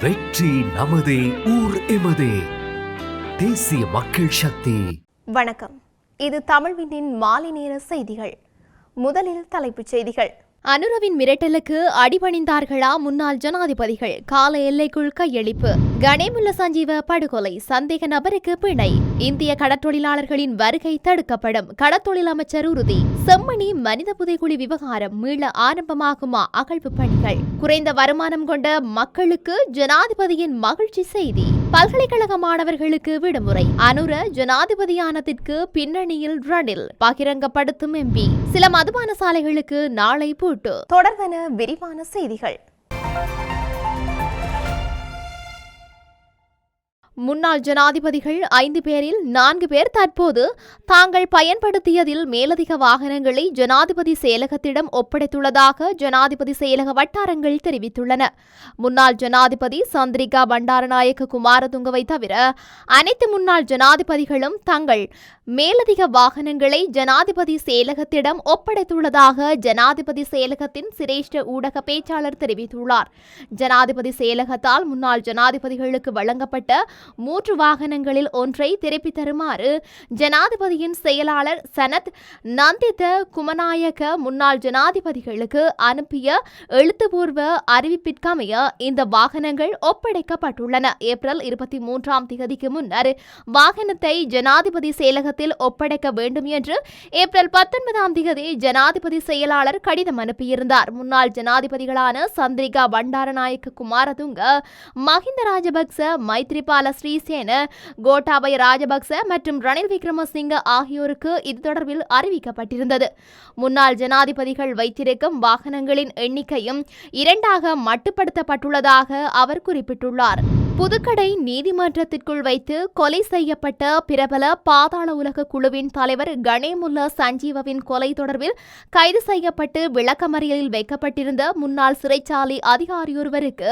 வெற்றி நமதே ஊர் எமதே. தேசிய மக்கள் சக்தி. வணக்கம். இது தமிழ்வினின் மாலை நேர செய்திகள். முதலில் தலைப்புச் செய்திகள். அனுரவின் மிரட்டலுக்கு அடிபணிந்தார்களா முன்னாள் ஜனாதிபதிகள்? கால எல்லைக்குள் கையளிப்பு. கணேமுல்ல சஞ்சீவ படுகொலை சந்தேக நபருக்கு பிணை. இந்திய கடற்றொழிலாளர்களின் வருகை தடுக்கப்படும். கடத்தொழில் அமைச்சர் உறுதி. செம்மணி மனித புதைக்குழி விவகாரம் மீள ஆரம்பமாகுமா? அகழ்வு பணிகள். குறைந்த வருமானம் கொண்ட மக்களுக்கு ஜனாதிபதியின் மகிழ்ச்சி செய்தி. பல்கலைக்கழக மாணவர்களுக்கு விடுமுறை. அனுர ஜனாதிபதியானத்திற்கு பின்னணியில் ரணில் பகிரங்கப்படுத்தும் எம்பி. சில மதுபான சாலைகளுக்கு நாளை பூட்டு. தொடர்வன விரிவான செய்திகள். முன்னாள் ஜனாதிபதிகள் ஐந்து பேரில் நான்கு பேர் தற்போது தாங்கள் பயன்படுத்தியதில் மேலதிக வாகனங்களை ஜனாதிபதி செயலகத்திடம் ஒப்படைத்துள்ளதாக ஜனாதிபதி செயலக வட்டாரங்கள் தெரிவித்துள்ளன. முன்னாள் ஜனாதிபதி சந்திரிகா பண்டாரநாயக்க குமாரதுங்கவை தவிர அனைத்து முன்னாள் ஜனாதிபதிகளும் தங்கள் மேலதிக வாகனங்களை ஜனாதிபதி செயலகத்திடம் ஒப்படைத்துள்ளதாக ஜனாதிபதி செயலகத்தின் சிரேஷ்ட ஊடக பேச்சாளர் தெரிவித்துள்ளார். ஜனாதிபதி செயலகத்தால் முன்னாள் ஜனாதிபதிகளுக்கு வழங்கப்பட்ட மூன்று வாகனங்களில் ஒன்றை திருப்பித் தருமாறு ஜனாதிபதியின் செயலாளர் சனத் நந்தித குமநாயக முன்னாள் ஜனாதிபதிகளுக்கு அனுப்பிய எழுத்துப்பூர்வ அறிவிப்பிற்கமைய இந்த வாகனங்கள் ஒப்படைக்கப்பட்டுள்ளன. ஏப்ரல் இருபத்தி மூன்றாம் தேதிக்கு முன்னர் வாகனத்தை ஜனாதிபதி செயலகத்தில் ஒப்படைக்க வேண்டும் என்று ஏப்ரல் பத்தொன்பதாம் தேதி ஜனாதிபதி செயலாளர் கடிதம் அனுப்பியிருந்தார். முன்னாள் ஜனாதிபதிகளான சந்திரிகா பண்டாரநாயக்க குமாரதுங்க மஹிந்த ராஜபக்ச மைத்ரிபால ஸ்ரீசேன கோட்டாபய ராஜபக்ச மற்றும் ரணில் விக்ரமசிங்க ஆகியோருக்கு இது தொடர்பில் அறிவிக்கப்பட்டிருந்தது. முன்னாள் ஜனாதிபதிகள் வைத்திருக்கும் வாகனங்களின் எண்ணிக்கையும் இரண்டாக மட்டுப்படுத்தப்பட்டுள்ளதாக அவர் குறிப்பிட்டுள்ளார். புதுக்கடை நீதிமன்றத்திற்குள் வைத்து கொலை செய்யப்பட்ட பிரபல பாதாள உலக குழுவின் தலைவர் கணேமுல்லா சஞ்சீவவின் கொலை தொடர்பில் கைது செய்யப்பட்டு விளக்கமறியலில் வைக்கப்பட்டிருந்த முன்னாள் சிறைச்சாலை அதிகாரியொருவருக்கு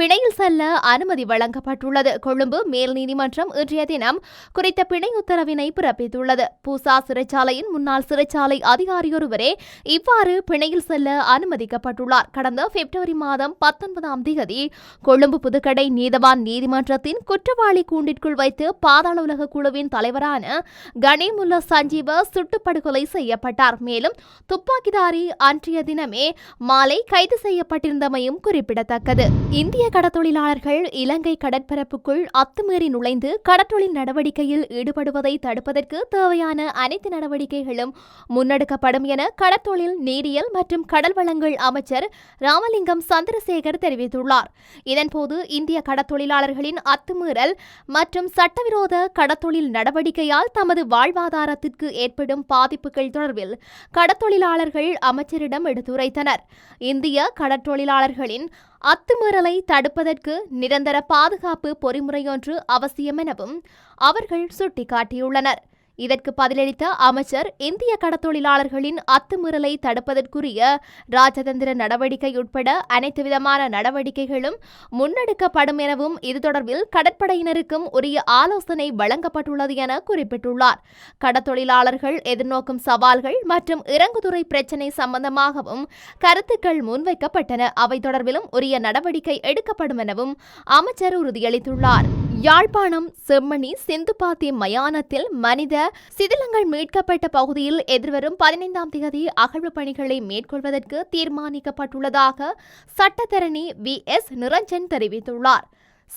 பிணையில் செல்ல அனுமதி வழங்கப்பட்டுள்ளது. கொழும்பு மேல் நீதிமன்றம் இன்றைய தினம் குறித்த பிணை உத்தரவினை பிறப்பித்துள்ளது. பூசா சிறைச்சாலையின் முன்னாள் சிறைச்சாலை அதிகாரியொருவரே இவ்வாறு பிணையில் செல்ல அனுமதிக்கப்பட்டுள்ளார். கடந்த பிப்ரவரி மாதம் பத்தொன்பதாம் தேதி கொழும்பு புதுக்கடை நீதவான் நீதிமன்றத்தின் குற்றவாளி கூண்டிற்குள் வைத்து பாதாள உலக குழுவின் தலைவரான கணேமுல்லா சஞ்சீவ சுட்டுப்படுகொலை செய்யப்பட்டார். மேலும் துப்பாக்கிதாரி அன்றைய தினமே மாலை கைது செய்யப்பட்டிருந்தமையும் குறிப்பிடத்தக்கது. இந்திய கடத்தொழிலாளர்கள் இலங்கை கடற்பரப்புக்குள் அத்துமீறி நுழைந்து கடற்றொழில் நடவடிக்கையில் ஈடுபடுவதை தடுப்பதற்கு தேவையான அனைத்து நடவடிக்கைகளும் முன்னெடுக்கப்படும் என கடற்தொழில் நீரியல் மற்றும் கடல் வளங்கள் அமைச்சர் ராமலிங்கம் சந்திரசேகர் தெரிவித்துள்ளார். இதன்போது இந்திய தொழிலாளர்களின் அத்துமீறல் மற்றும் சட்டவிரோத கடத்தொழில் நடவடிக்கையால் தமது வாழ்வாதாரத்திற்கு ஏற்படும் பாதிப்புகள் தொடர்பில் கடத்தொழிலாளர்கள் அமைச்சரிடம் எடுத்துரைத்தனர். இந்திய கடற்றொழிலாளர்களின் அத்துமீறலை தடுப்பதற்கு நிரந்தர பாதுகாப்பு பொறிமுறையொன்று அவசியம் எனவும் அவர்கள் சுட்டிக்காட்டியுள்ளனர். இதற்கு பதிலளித்த அமைச்சர் இந்திய கடத்தொழிலாளர்களின் அத்துமீறலை தடுப்பதற்குரிய ராஜதந்திர நடவடிக்கை உட்பட அனைத்து விதமான நடவடிக்கைகளும் முன்னெடுக்கப்படும் எனவும் இது தொடர்பில் கடற்படையினருக்கும் உரிய ஆலோசனை வழங்கப்பட்டுள்ளது என குறிப்பிட்டுள்ளார். கடத்தொழிலாளர்கள் எதிர்நோக்கும் சவால்கள் மற்றும் இறங்குதுறை பிரச்சினை சம்பந்தமாகவும் கருத்துக்கள் முன்வைக்கப்பட்டன. அவை தொடர்பிலும் உரிய நடவடிக்கை எடுக்கப்படும் எனவும் அமைச்சர் உறுதியளித்துள்ளார். யாழ்ப்பாணம் செம்மணி செந்துப்பாத்தி மயானத்தில் மனித சிதிலங்கள் மீட்கப்பட்ட பகுதியில் எதிர்வரும் பதினைந்தாம் தேதி அகழ்வு பணிகளை மேற்கொள்வதற்கு தீர்மானிக்கப்பட்டுள்ளதாக சட்டத்தரணி வி. எஸ். நிரஞ்சன் தெரிவித்துள்ளார்.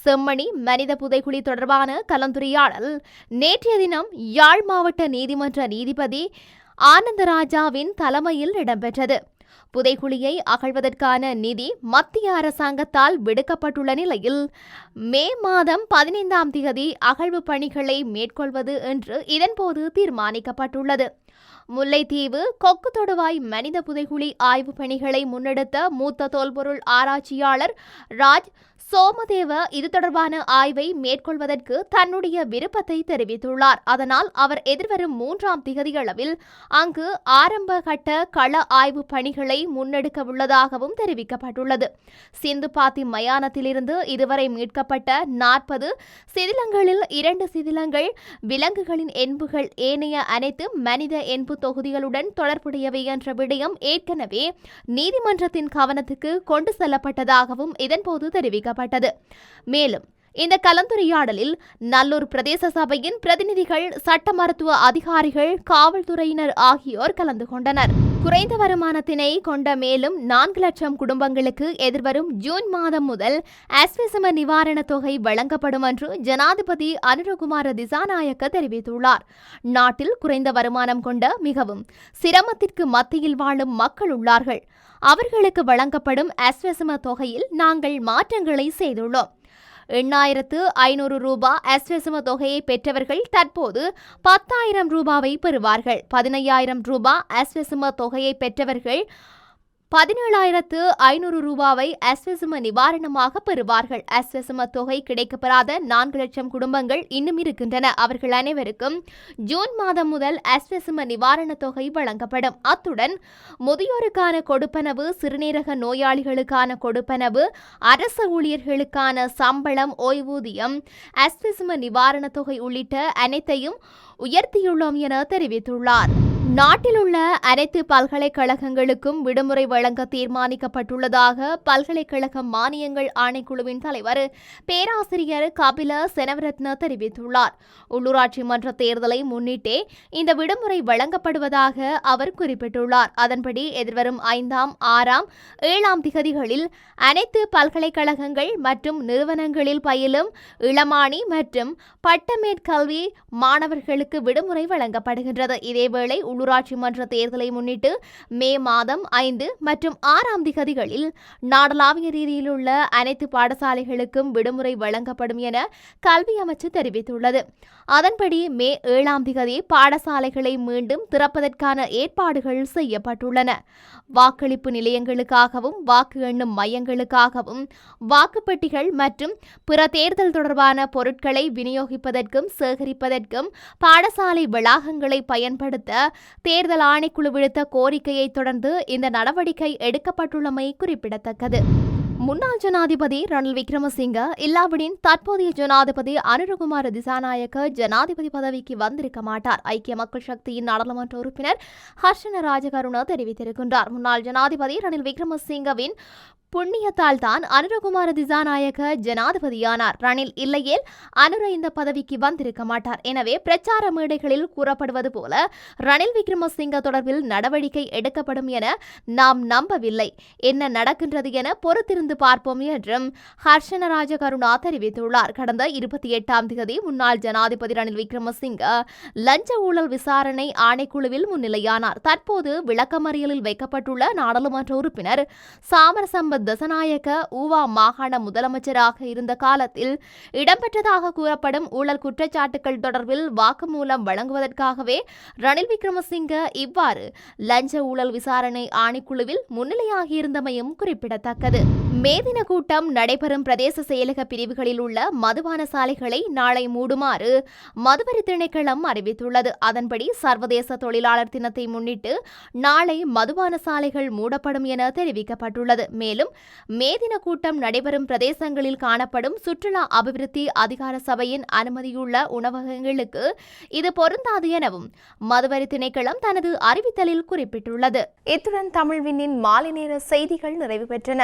செம்மணி மனித புதைகுழி தொடர்பான கலந்துரையாடல். நேற்றைய தினம் யாழ் மாவட்ட நீதிமன்ற நீதிபதி ஆனந்தராஜாவின் தலைமையில் இடம்பெற்றது. புதைகுழியை அகழ்வதற்கான நிதி மத்திய அரசாங்கத்தால் விடுக்கப்பட்டுள்ள நிலையில் மே மாதம் பதினைந்தாம் தேதி அகழ்வு பணிகளை மேற்கொள்வது என்று இதன்போது தீர்மானிக்கப்பட்டுள்ளது. முல்லைத்தீவு கொக்கு தொடுவாய் மனித புதைகுழி ஆய்வு பணிகளை முன்னெடுத்த மூத்த தொல்பொருள் ஆராய்ச்சியாளர் ராஜ் சோமதேவ இது தொடர்பான ஆய்வை மேற்கொள்வதற்கு தன்னுடைய விருப்பத்தை தெரிவித்துள்ளார். அதனால் அவர் எதிர்வரும் மூன்றாம் திகதியளவில் அங்கு ஆரம்ப கட்ட கள ஆய்வு பணிகளை முன்னெடுக்க உள்ளதாகவும் தெரிவிக்கப்பட்டுள்ளது. சிந்துபாத்தி மயானத்திலிருந்து இதுவரை மீட்கப்பட்ட நாற்பது சிதிலங்களில் இரண்டு சிதிலங்கள் விலங்குகளின் என்புகள் ஏனைய அனைத்து மனித என்பு தொகுதிகளுடன் தொடர்புடையவை என்ற விடயம் ஏற்கனவே நீதிமன்றத்தின் கவனத்துக்கு கொண்டு செல்லப்பட்டதாகவும் இதன்போது தெரிவிக்கப்பட்டது தெரிவிக்கப்பட்டது மேலும் இந்த கலந்துரையாடலில் நல்லூர் பிரதேச சபையின் பிரதிநிதிகள் சட்ட மருத்துவ அதிகாரிகள் காவல்துறையினர் ஆகியோர் கலந்து கொண்டனர். குறைந்த வருமானத்தினை கொண்ட மேலும் நான்கு லட்சம் குடும்பங்களுக்கு எதிர்வரும் ஜூன் மாதம் முதல் அஸ்விசம நிவாரணத் தொகை வழங்கப்படும் என்று ஜனாதிபதி அனுரகுமார திசாநாயக்க தெரிவித்துள்ளார். நாட்டில் குறைந்த வருமானம் கொண்ட மிகவும் சிரமத்திற்கு மத்தியில் வாழும் மக்கள் உள்ளார்கள். அவர்களுக்கு வழங்கப்படும் அஸ்வசம தொகையில் நாங்கள் மாற்றங்களை செய்துள்ளோம். எண்ணாயிரத்து ஐநூறு ரூபாய் அஸ்வசம தொகையை பெற்றவர்கள் தற்போது பத்தாயிரம் ரூபாவை பெறுவார்கள். பதினையாயிரம் ரூபாய் அஸ்வசம தொகையை பெற்றவர்கள் பதினேழாயிரத்து ஐநூறு ரூபாவை அஸ்வசம நிவாரணமாக பெறுவார்கள். அஸ்வசம தொகை கிடைக்கப்பெறாத நான்கு லட்சம் குடும்பங்கள் இன்னும் இருக்கின்றன. அவர்கள் அனைவருக்கும் ஜூன் மாதம் முதல் அஸ்வசம நிவாரணத் தொகை வழங்கப்படும். அத்துடன் முதியோருக்கான கொடுப்பனவு சிறுநீரக நோயாளிகளுக்கான கொடுப்பனவு அரசு ஊழியர்களுக்கான சம்பளம் ஓய்வூதியம் அஸ்வசம நிவாரணத் தொகை உள்ளிட்ட அனைத்தையும் உயர்த்தியுள்ளோம் என தெரிவித்துள்ளார். நாட்டில் உள்ள அனைத்து பல்கலைக்கழகங்களுக்கும் விடுமுறை வழங்க தீர்மானிக்கப்பட்டுள்ளதாக பல்கலைக்கழக மானியங்கள் ஆணைக்குழுவின் தலைவர் பேராசிரியர் கபில செனவரத்ன தெரிவித்துள்ளார். உள்ளூராட்சி மன்ற தேர்தலை முன்னிட்டே இந்த விடுமுறை வழங்கப்படுவதாக அவர் குறிப்பிட்டுள்ளார். அதன்படி எதிர்வரும் ஐந்தாம் ஆறாம் ஏழாம் திகதிகளில் அனைத்து பல்கலைக்கழகங்கள் மற்றும் நிறுவனங்களில் பயிலும் இளமானி மற்றும் பட்டமேற்கல்வி மாணவர்களுக்கு விடுமுறை வழங்கப்படுகின்றது. இதேவேளை உள்ளூராட்சி மன்ற தேர்தலை முன்னிட்டு மே மாதம் ஐந்து மற்றும் ஆறாம் திகதிகளில் நாடளாவிய ரீதியில் உள்ள அனைத்து பாடசாலைகளுக்கும் விடுமுறை வழங்கப்படும் என கல்வி அமைச்சு தெரிவித்துள்ளது. அதன்படி மே ஏழாம் திகதி பாடசாலைகளை மீண்டும் திறப்பதற்கான ஏற்பாடுகள் செய்யப்பட்டுள்ளன. வாக்களிப்பு நிலையங்களுக்காகவும் வாக்கு எண்ணும் மையங்களுக்காகவும் வாக்குப்பெட்டிகள் மற்றும் பிற தேர்தல் தொடர்பான பொருட்களை விநியோகிப்பதற்கும் சேகரிப்பதற்கும் பாடசாலை வளாகங்களை பயன்படுத்த தேர்தல் ஆணைக்குழு விடுத்த கோரிக்கையை தொடர்ந்து இந்த நடவடிக்கை எடுக்கப்பட்டுள்ளமை குறிப்பிடத்தக்கது. முன்னாள் ஜனாதிபதி ரணில் விக்ரமசிங்க இல்லாவிடின் தற்போதைய ஜனாதிபதி அனுரகுமார திசாநாயக்க ஜனாதிபதி பதவிக்கு வந்திருக்க மாட்டார். ஐக்கிய மக்கள் சக்தியின் நாடாளுமன்ற உறுப்பினர் ஹர்ஷன ராஜகருண தெரிவித்திருக்கின்றார். முன்னாள் ஜனாதிபதி ரணில் விக்ரமசிங்கவின் புண்ணியத்தால் தான் அனுரகுமார திசாநாயக ஜனாதிபதியானார். ரணில் இல்லையேல் அனுர இந்த பதவிக்கு வந்திருக்க மாட்டார். எனவே பிரச்சார மேடைகளில் கூறப்படுவது போல ரணில் விக்ரமசிங்க தொடர்பில் நடவடிக்கை எடுக்கப்படும் என நாம் நம்பவில்லை. என்ன நடக்கின்றது என பொறுத்திருந்து பார்ப்போம் என்றும் ஹர்ஷன ராஜகருணா தெரிவித்துள்ளார். கடந்த இருபத்தி எட்டாம் தேதி முன்னாள் ஜனாதிபதி ரணில் விக்ரமசிங்க லஞ்ச ஊழல் விசாரணை ஆணைக்குழுவில் முன்னிலையானார். தற்போது விளக்கமறியலில் வைக்கப்பட்டுள்ள நாடாளுமன்ற உறுப்பினர் சாமரசம்பத் தசநாயக்க ஊவா மாகாண முதலமைச்சராக இருந்த காலத்தில் இடம்பெற்றதாக கூறப்படும் ஊழல் குற்றச்சாட்டுகள் தொடர்பில் வாக்குமூலம் வழங்குவதற்காகவே ரணில் விக்ரமசிங்க இவ்வாறு லஞ்ச ஊழல் விசாரணை ஆணைக்குழுவில் முன்னிலையாகியிருந்தமையும் குறிப்பிடத்தக்கது. மேதின கூட்டம் நடைபெறும் பிரதேச செயலக பிரிவுகளில் உள்ள மதுபான சாலைகளை நாளை மூடுமாறு மதுவரி திணைக்களம் அறிவித்துள்ளது. அதன்படி சர்வதேச தொழிலாளர் தினத்தை முன்னிட்டு நாளை மதுபான சாலைகள் மூடப்படும் என தெரிவிக்கப்பட்டுள்ளது. மேலும் மேதின கூட்டம் நடைபெறும் பிரதேசங்களில் காணப்படும் சுற்றுலா அபிவிருத்தி அதிகார சபையின் அனுமதியுள்ள உணவகங்களுக்கு இது பொருந்தாது எனவும் மதுவரி திணைக்களம் தனது அறிவித்தலில் குறிப்பிட்டுள்ளது. இத்துடன் தமிழ்வினின் மாலை நேர செய்திகள் நிறைவு பெற்றன.